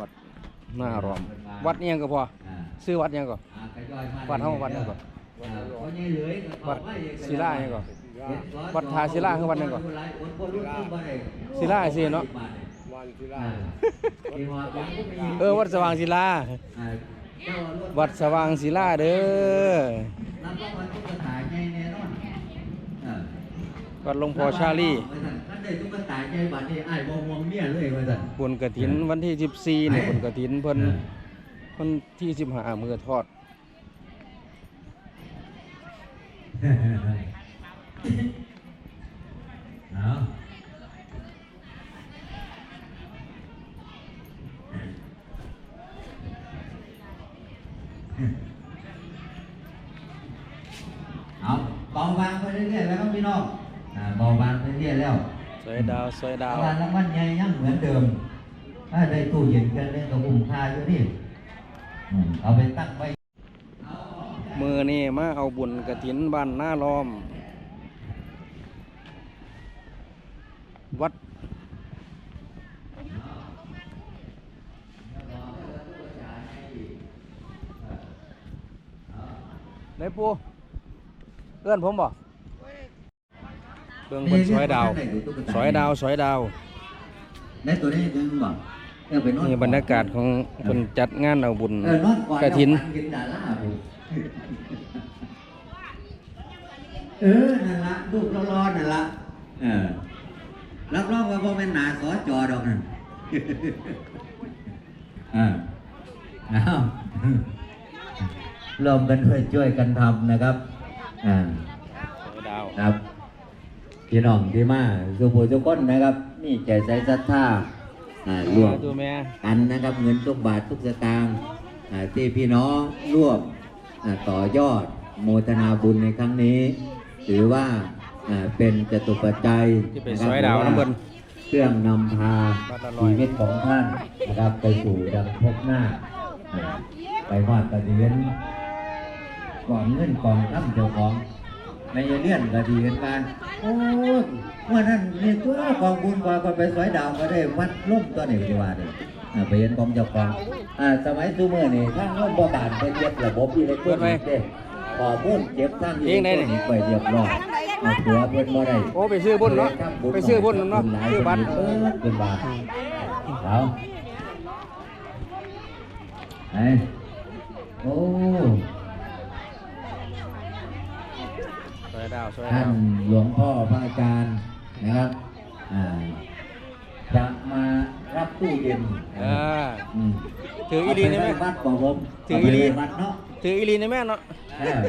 วัดหน้ารอม วัดนี่ยังก็พออ่าซื้อวัดยังก็อ่าก็ย่อยมาวัดเฮาวัดหยังก่อนอ่าเพราะนี่เหลือก็วัดเข้าไปอีกศิลาหยังก่อนเจ็ดร้อยวัดทาศิลาคือวัดหยังก่อนหลายคนก็รู้ตัวบ่ได้ศิลาสิเนาะวันที่อ่าล่าที่ว่าเป็นผู้มีเออวัดสว่างศิลาอ่าเจ้าอารมณ์วัดสว่างศิลาเด้อรับรางวัลตุ๊กตาใหญ่แน่นอนอ่าวัดหลวงพ่อชาลีท่าน ได้ตุ๊กตาใหญ่บัดนี้อ้ายบ่ห่วงเมียเลยว่าซั่นบุญกระถินวันที่14นี่บุญกระถินเพิ่นวันที่15มื้อทอด เอาเอาเบาบางไปเรื่อยๆแล้วครับพี่น้องอ่าเบาบางไปเรื่อยๆแล้ว สวยดาวสวยดาวรางวัลรางวัลใหญ่ยังเหมือนเดิมถ้าได้ตู้เย็นกันเล่นกับคุ้มค่าอยู่นี่อืมเอาไปตั้งไว้มือนี่มาเอาบุญกระถินบ้านหน้าล้อม วัดไหนปูเอื้อนผมบ่ เบื้องบนสวยดาวสวยดาวสวยดาวในตัวนี้คือบอกเออไปนอนนี่บรรยากาศของคนจัดงานเอาบุญเออนอนก่อนกระถินแล้วฝัเห็นดาราผมเออ นั่นละลูกร้อนๆนั่นละเออรับรองว่าพ่เป็นหนาสอจอดอกนั่นอ่าเอารวมกันเพื่อช่วยกันทำนะครับ อ่าสวยดาวครับ พี่น้องที่มาสุภูทุกคนนะครับนี่ใจใส่ศรัทธาอ่ารวมตัวแม่กันนะครับเงินทุกบาททุกสตางค์อ่าที่พี่น้องร่วมอ่าต่อยอดโมทนาบุญในครั้งนี้ถือว่าอ่าเป็นจตุปัจจัยที่ไปนะคสรับวยดาวน้ำเบิ้นเครื่องนำพาบัตรละร้อยชีวิตของท่านนะครับไปสู่ดังพบหน้าอ่าไปวาดกระเดียนก่อนเงินก่อนทำเจ้าของ ในเลื่อนก็ดีกันมาโอ้ยว่านั่นนี่ตัวกองบุญกว่าก็ไปสวยดาวก็ได้วัดล่มตัวนี้ดีว่าเลยอ่าไปเห็นของเจ้าของอ่าสมัยซูเมอร์นี่ทางล่มบ่บานเป็นเย็บระบบอิเล็กทรอนิกส์เด้ขอพุ่นเจ็บทางอิเล็กทรอนิกส์ไปเรียบร้อยอ่าตัวเพิ่นบ่ได้โอ้ไปซื้อบุญเนาะไปซื้อบุญเนาะหลายซื้อบัตรเออเป็นบาทเอาไอ้โอ้ ส วยดาวสวยท่าดานวหลวงพ่อพระอาจารย์นะครับอ่าจะมารับตู้เย็นเออ มถืออีหลีนี่ไหมเาปวัดบ่ผมถืออีหลี เาไปวัดเนาะถืออีหลีนี่แม่เนาะ เออ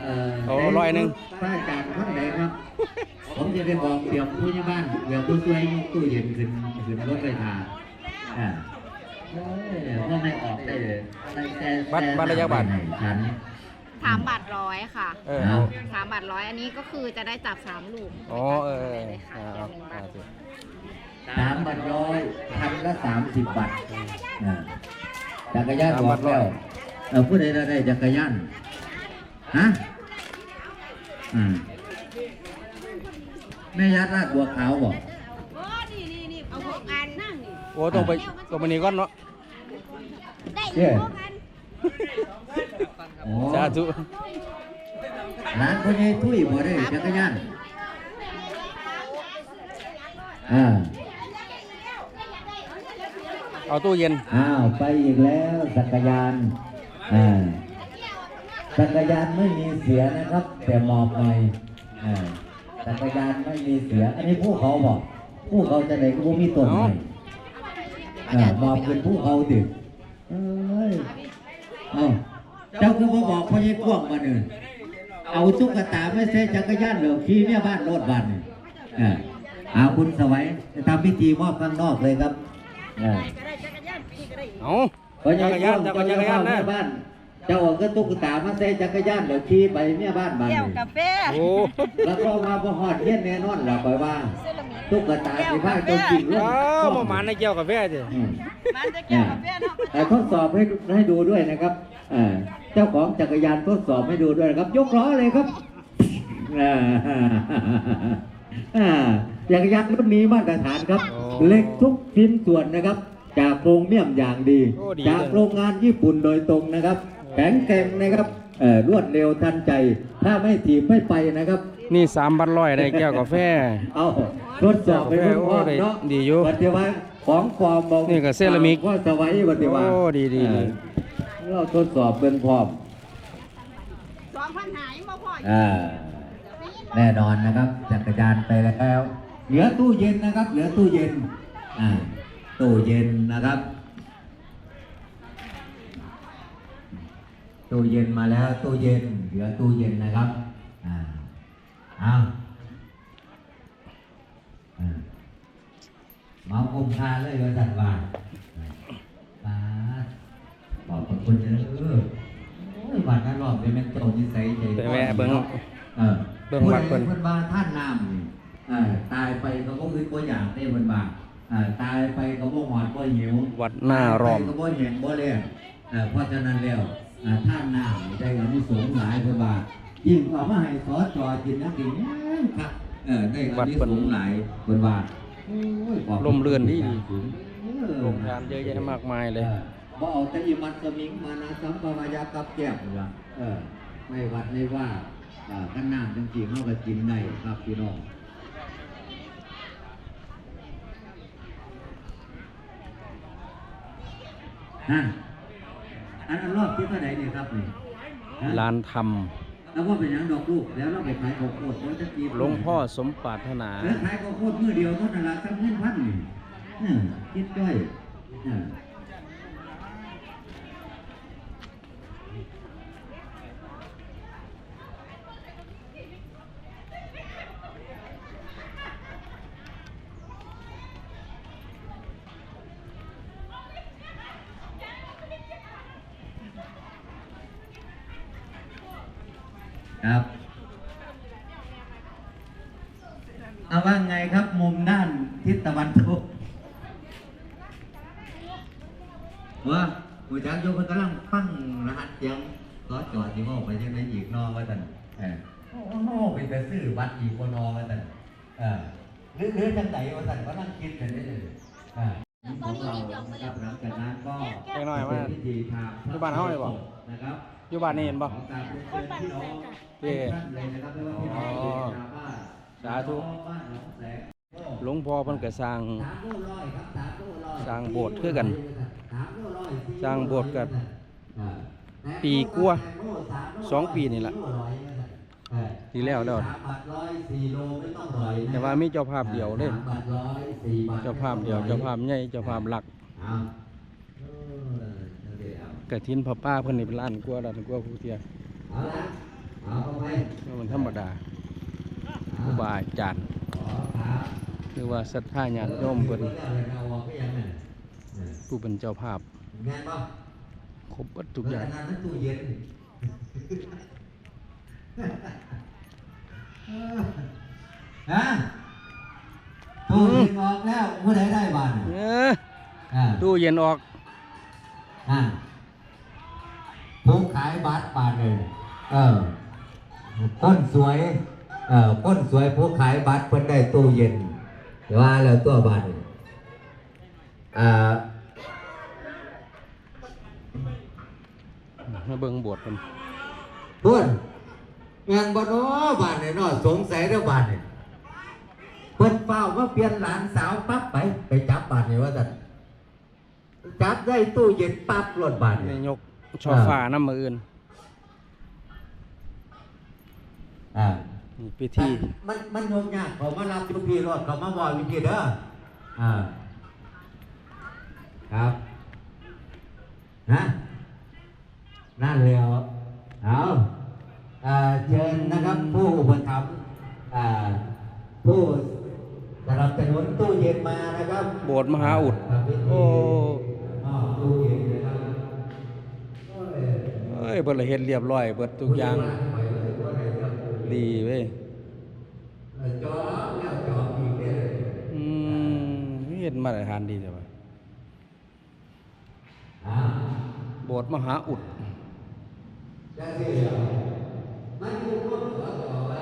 เอ่อโอ้ร้อยหนึ่ง พระอาจารย์ท่านไหนครับ ผมจะไปบอกเดี๋ยวผู้ใหญ่บ้านเดี๋ยวผู้ช่วยยกตู้เย็นขึ้นขึ้นรถไปทานอ่าเอ้ยว่าไม่ออกได้เลยได้แต่บัตรบัตรระยะบัตรให้ฉัน สามบาทร้อยค่ะเออเอา สามบาทร้อยอันนี้ก็คือจะได้จับสามลูกอ๋อเออเออเลยค่ะเอาเดี๋ยวหนึ่งเอาบาทสิสามบัตรร้อยพันละสามสิบบาทอ่าจักรยานบอกแล้วเออผู้ใดได้จักรยานฮะอืมแม่ยัดลาดบัวขาวบอกโอ้นี่นี่นี่เอาหกอันนั่งนี่โอ้ต้องไปต้องไปนี่ก่อนเนาะได้เย้หกอันโอ้ สาธุร้านคนนี้ทุยบ่ได้จักรยานอ่าเอาตู้เย็น อ้าวไปอีกแล้วจักรยานอ่าจักรยานไม่มีเสียนะครับ แต่หมอบหน่อยอ่าจักรยานไม่มีเสีย อันนี้ผู้เขาบอกผู้เขาจะไหนก็บ่มีต้นไม้อ่าหมอบเป็นผู้เขาติเอ้ยเอ้า เจ้าคือบ่บอกพ่อใหญ่กว้างมาหนึ่งเอาตุ๊กตาไม่ใช่จักรยานเหรอขี่เนี่ยบ้านรถบ้านนี่อ่าเอาคุณสวัยจะทำพิธีมอบข้างนอกเลยครับอ่าเอาเพราะจักรยานจักรยานจักรยานนะแม่บ้านเจ้าเอาก็ตุ๊กตามาใส่จักรยานเดี๋ยวขี่ไปเมียบ้านบ้านแก้วนี่กาแฟโอ้แล้วก็มาพอหอดเย็นแน่นอนล่ะคอยว่าตุ๊กตาที่บ้านต้องกินลูกอ้าวประมาณในเกี่ยวกับแฟสิอืมมันจะแก้วกาแฟเนาะแต่ทดสอบให้ให้ดูด้วยนะครับอ่าเจ้าของจักรยานทดสอบให้ดูด้วยนะครับ ยกล้อเลยครับอ่าอ่าจักรยานรุ่นนี้มาตรฐานครับเล็กทุกชิ้นส่วนนะครับ จากโรงเมียมอย่างดีโอ้ดีจากเลยโรงงานญี่ปุ่นโดยตรงนะครับ แข็งแกร่งนะครับเอ่อรวดเร็วทันใจ ถ้าไม่ถีบไม่ไปนะครับ นี่สามบัตร้อยได้แก้วกาแฟ เอาทดสอบไปพร้อมๆเนาะดีอยู่ปฏิวัติของความมองนี่ก็เซรามิกก็สวัยปฏิวัติโอ้ดีดีดีเราทดสอบเป็นพร้อมสองพันหายมาพออ่าแน่นอนนะครับจักรยานไปแล้ว เหลือตู้เย็นนะครับ เหลือตู้เย็นอ่าตู้เย็นนะครับ ตู้เย็นมาแล้วตู้เย็นเหลือตู้เย็นนะครับอ่าเอาอ่ามาคุมค่าเลยว่าสันว่ามาขอบพระคุณเด้อโอ้ยวันนั้นรอบเป็นแม่นเจ้านิสัยใจไปแวะเบิ่งเออเบิ่งวัดเพิ่นเพิ่นว่าท่านน้ำนี่เออตายไปก็บ่อึดบ่อยากได้เพิ่นว่าเออตายไปก็บ่หอดบ่หิววัดหน้ารอมตยไปก็บ่แห้งบ่แล้งเออเพราะฉะนั้นแล้วเอ่อ ท่านน้ำนี่ได้อานิสงส์หลายเพิ่นว่ายิ่งเอามาให้สอจอกินนักกินครับเออได้อานิสงส์หลายเพิ่นว่าโอ้ยขอบคุณลมเรือนดีดีเออโรงทานเยอะแยะมากมายเลยออบ่เอาแต่อีมันสมิงมานะสัมปวายากับแก้มว่าเออไม่วัดไม่ว่าอ่ากันน้ำจังสีเฮาก็กินได้ครับพี่น้องนั่น อันอันรอบที่เท่าไหร่เนี่ยครับนี่ฮะลานธรรมแล้วว่าเป็นหยังดอกลูกแล้วเราไปขายข้าวโพดแล้วจะกีบ หลวงพ่อสมปรารถนา แล้วขายข้าวโพดมือเดียวเท่านั้นละสักเงินพันนี่เนี่ยคิดจ้อยเนี่ย ครับเอาว่าไงครับมุมด้านทิศตะวันตกว่าผู้จักโยคนกำลังฟังรหัสเสียงก็จอดที่ห้องไปยังไงอีกนอว่าตันเออโอ้โหไปแต่ซื้อบัตรอีกคนนอว่าตันเออหรือหรือจังไหนว่าตันก็นั่งคิดกันได้เลยอ่าของเรานะครับหลังจากนั้นก็ไปหน่อยว่าเป็นพิธีทางอยู่บ้านเฮาเลยบ่นะครับ อยู่บ้านนี่เห็นบ่ของการเป็นเชิญพี่น้องเย่ท่านเลยนะครับไม่ว่าพี่น้องอ๋อชาวบ้านสาธุบ้านหนองแสงหลวงพ่อเพิ่นก็สร้างสามโลร้อยครับสามโลร้อยสร้างโบสถ์คือกันสามโลร้อยสี่สร้างโบสถ์กับอ่าปีกว่าแตงโมสามโลสองปีนี่ล่ะโลร้อยเออที่แล้วแล้วสามบาทร้อยสี่โลไม่ต้องร้อยนะแต่ว่ามีเจ้าภาพเดียวเลยสามบาทร้อยสี่บาทเจ้าภาพเดียวเจ้าภาพใหญ่เจ้าภาพหลัก เอาเออเดี๋ยวเอา กระทินพ่อป้าเพิ่นนี่เป็นล้านกว่าล้านกว่าผู้เที่ยเอาละเอาเข้าไปมันธรรมดาครูบาอาจารย์ขอครับหรือว่าศรัทธาญาติโยมเพิ่นเอาออกไปยังไงผู้เป็นเจ้าภาพแม่นป่ะครบเบิดทุกอย่างเนั้นตู้เย็นฮะตู้เย็นออกแล้วผู้ใดได้บ้านเอออ่าตู้เย็นออกายบัตรบาทเลยเออคนสวย เออคนสวยผู้ขายบัตรเพิ่นได้ตู้เย็นว่าแล้วตัวบัตรอ่ามาเบิ่งโบสถ์เพิ่นเพื่อนงานบ่เน้อบาทเนี่ยน้อสงสัยเรื่องบาทเนี่ยเพิ่นเฝ้าว่าเปลี่ยนหลานสาวปั๊บไป ไปจับบาทเนี่ยว่าสันจับได้ตู้เย็นปั๊บรถบาทได้เนี่ยยก ช่อฟ้าน้ำมืออื่นอ่านี่พิธีมันมันยกยากเขามารับอยู่พี่รถเขามาบอกอยู่พี่เด้ออ่าครับนะนั่นแล้วเอาอ่าเชิญนะครับ ผู้อุปถัมภ์อ่าผู้สนับสนุนตู้เย็นมานะครับ โบสถ์มหาอุดทำพิธีโอ้ เอ้ยเพิ่นละเฮ็ดเรียบร้อยเบิดทุกอย่าง ดีเว้ยจอแล้วจออีกเนี่ยอืมเฮ็ดมาตรฐานดีจังว่าอ่าโบสถ์มหาอุดจะเสียมันอยู่ร่วมตัวต่อไป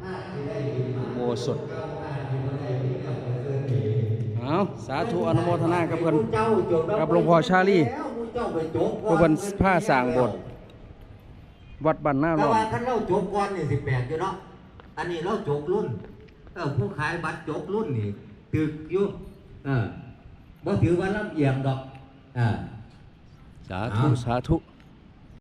ถ้าสิได้ยินมาโบสถ์ก้าวหน้าที่บ่ได้มีกับเพื่อนดีเอ้าเอาสาธุอนุโมทนากับเพิ่นเจ้าจบกับหลวงพ่อชาลี แล้วผู้เจ้าไปจบก่อเพื่อเพิ่นผ้าสร้างโบสถ์วัดบ้านหน้าแต่ร้อนว่าท่านเราจบก่อนนี่สิแปดอยู่เนาะ อันนี้เราจบรุ่น เออผู้ขายบัตรจบรุ่นนี่ตึกอยู่เออบ่ถือว่าลำเอียงดอกอ่าสาธุ สาธุ